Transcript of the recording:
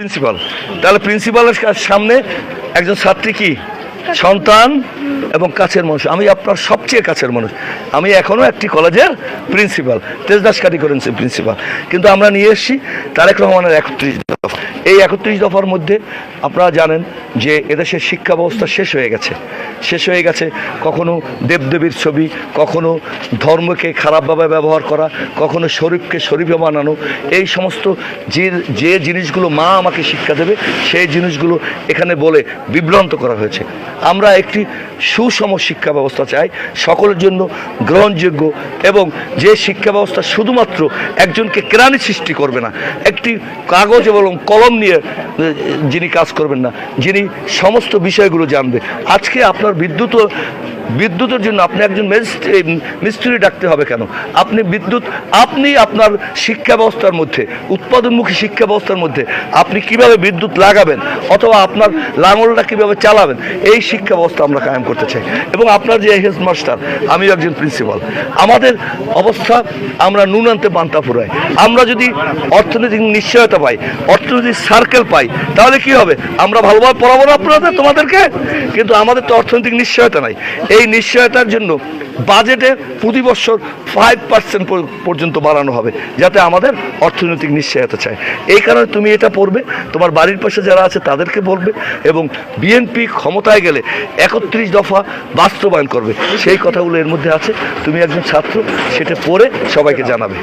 Principal তাহলে প্রিন্সিপালের সামনে একজন ছাত্রী কি? সন্তান এবং কাছের মানুষ। আমি আপনার সবচেয়ে কাছের মানুষ। আমি এখনও একটি কলেজের প্রিন্সিপাল তেজদাস কাটি করেন প্রিন্সিপাল কিন্তু আমরা নিয়ে এসেছি তারেক রহমানের একত্রিশ দফা। এই একত্রিশ দফার মধ্যে আপনারা জানেন যে এদেশের শিক্ষা ব্যবস্থা শেষ হয়ে গেছে। শেষ হয়ে গেছে। কখনো দেবদেবীর ছবি, কখনো ধর্মকে খারাপভাবে ব্যবহার করা, কখনো শরীফকে শরীফে বানানো। এই সমস্ত যে যে জিনিসগুলো মা আমাকে শিক্ষা দেবে, সেই জিনিসগুলো এখানে বলে বিভ্রান্ত করা হয়েছে। আমরা একটি সুষম শিক্ষা ব্যবস্থা চাই সকলের জন্য গ্রহণযোগ্য এবং যে শিক্ষা ব্যবস্থা শুধুমাত্র একজনকে কেরানি সৃষ্টি করবে না, একটি কাগজ এবং কলম নিয়ে যিনি কাজ করবেন না, যিনি সমস্ত বিষয়গুলো জানবে। আজকে আপনার বিদ্যুৎ বিদ্যুতের জন্য আপনি একজন মিস্ত্রি ডাকতে হবে কেন? আপনি বিদ্যুৎ আপনি আপনার শিক্ষা ব্যবস্থার মধ্যে, উৎপাদনমুখী শিক্ষা ব্যবস্থার মধ্যে আপনি কীভাবে বিদ্যুৎ লাগাবেন অথবা আপনার লাঙলটা কীভাবে চালাবেন, এই শিক্ষা ব্যবস্থা আমরা কায়েম করতে চাই। এবং আপনার যে হেডমাস্টার আমি একজন প্রিন্সিপাল। আমাদের অবস্থা, আমরা নুন আনতে বান্তা ফুরাই। আমরা যদি অর্থনৈতিক নিশ্চয়তা পাই, অর্থনৈতিক সার্কেল পাই, তাহলে কি হবে? আমরা ভালোভাবে পড়াবো না আপনাদের, তোমাদেরকে? কিন্তু আমাদের তো অর্থনৈতিক নিশ্চয়তা নাই। এই নিশ্চয়তার জন্য বাজেটে প্রতি বছর ফাইভ পার্সেন্ট পর্যন্ত বাড়ানো হবে, যাতে আমাদের অর্থনৈতিক নিশ্চয়তা চায়। এই কারণে তুমি এটা পড়বে, তোমার বাড়ির পাশে যারা আছে তাদেরকে বলবে এবং বিএনপি ক্ষমতায় গেলে একত্রিশ দফা বাস্তবায়ন করবে। সেই কথাগুলো এর মধ্যে আছে, তুমি একজন ছাত্র, সেটা পড়ে সবাইকে জানাবে।